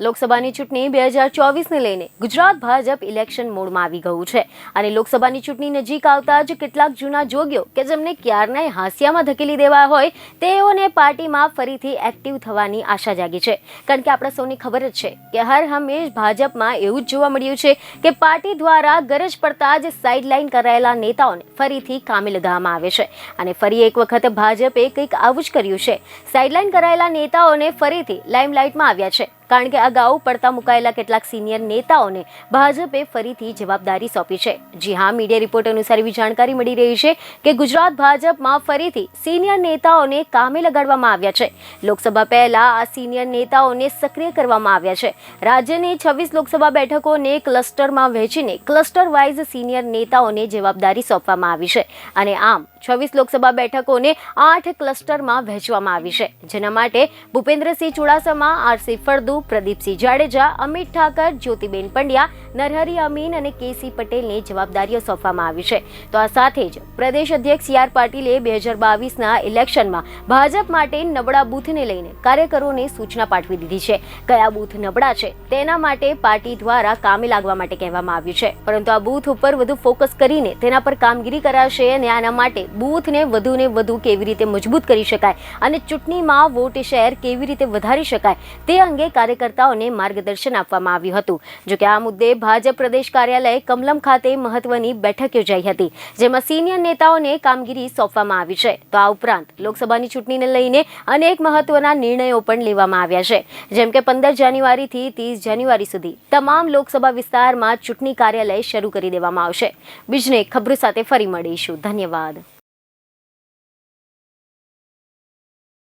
લોકસભાની ચૂંટણી બે હજાર ચોવીસને લઈને ગુજરાત ભાજપ ઇલેક્શન મોડમાં આવી ગયું છે. અને લોકસભાની ચૂંટણી નજીક આવતા જ કેટલાક જૂના જોગ્યો કે જેમને ક્યારનાય હાંસિયામાં ધકેલી દેવા હોય, તેઓને પાર્ટીમાં ફરીથી એક્ટિવ થવાની આશા જાગી છે. કારણ કે આપણે સૌને ખબર જ છે કે હર હંમેશ ભાજપમાં એવું જ જોવા મળ્યું છે કે પાર્ટી દ્વારા ગરજ પડતા જ સાઇડલાઇન કરાયેલા નેતાઓને ફરીથી કામે લગાવવામાં આવે છે. અને ફરી એક વખત ભાજપે કંઈક આવું જ કર્યું છે. સાઇડલાઇન કરાયેલા નેતાઓને ફરીથી લાઇમલાઇટમાં આવ્યા છે. કારણ કે અગાઉ પડતા મુકાયેલા કેટલાક સિનિયર નેતાઓને ભાજપે ફરીથી જવાબદારી સોંપી છે. જી હા મીડિયા રિપોર્ટ અનુસાર એવી જાણકારી મળી રહી છે કે ગુજરાત ભાજપમાં ફરીથી સિનિયર નેતાઓને કામે લગાડવામાં આવ્યા છે. લોકસભા પહેલા આ સિનિયર નેતાઓને સક્રિય કરવામાં આવ્યા છે. રાજ્યની છવ્વીસ લોકસભા બેઠકોને ક્લસ્ટરમાં વહેંચીને ક્લસ્ટર વાઇઝ સિનિયર નેતાઓને જવાબદારી સોંપવામાં આવી છે. અને આમ, છવ્વીસ લોકસભા બેઠકોને આઠ ક્લસ્ટરમાં વહેંચવામાં આવી છે. જેના માટે ભૂપેન્દ્રસિંહ ચુડાસમા, આરસી ફળદુ પ્રદીપસિંહ જાડેજા, અમિત ઠાકર, જ્યોતિબેન પંડ્યા, નરહરી અમીન અને કેસી પટેલને જવાબદારીઓ સોંપવામાં આવી છે. તો આ સાથે જ પ્રદેશ અધ્યક્ષ સી આર પાટીલે બે હજાર બાવીસના ઇલેક્શનમાં ભાજપ માટે નબળા બૂથને લઈને કાર્યકરોને સૂચના પાઠવી દીધી છે. કયા બૂથ નબળા છે તેના માટે પાર્ટી દ્વારા કામે લાગવા માટે કહેવામાં આવ્યું છે. પરંતુ આ બૂથ ઉપર વધુ ફોકસ કરીને તેના પર કામગીરી કરાશે અને આના માટે બૂથને વધુને વધુ કેવી રીતે મજબૂત કરી શકાય અને ચૂંટણીમાં વોટ શેર કેવી રીતે વધારી શકાય તે અંગે કાર્યકર્તાઓને માર્ગદર્શન આપવામાં આવ્યું હતું. જોકે આ મુદ્દે ભાજપ પ્રદેશ કાર્યાલય કમલમ ખાતે મહત્વની બેઠક યોજાઈ હતી, જેમાં સિનિયર નેતાઓને કામગીરી સોંપવામાં આવી છે. તો આ ઉપરાંત લોકસભાની ચૂંટણીને લઈને અનેક મહત્વના નિર્ણયો પણ લેવામાં આવ્યા છે. જેમ કે પંદર જાન્યુઆરીથી ત્રીસ જાન્યુઆરી સુધી તમામ લોકસભા વિસ્તારમાં ચૂંટણી કાર્યાલય શરૂ કરી દેવામાં આવશે. બીજને ખબરો સાથે ફરી મળીશું. ધન્યવાદ.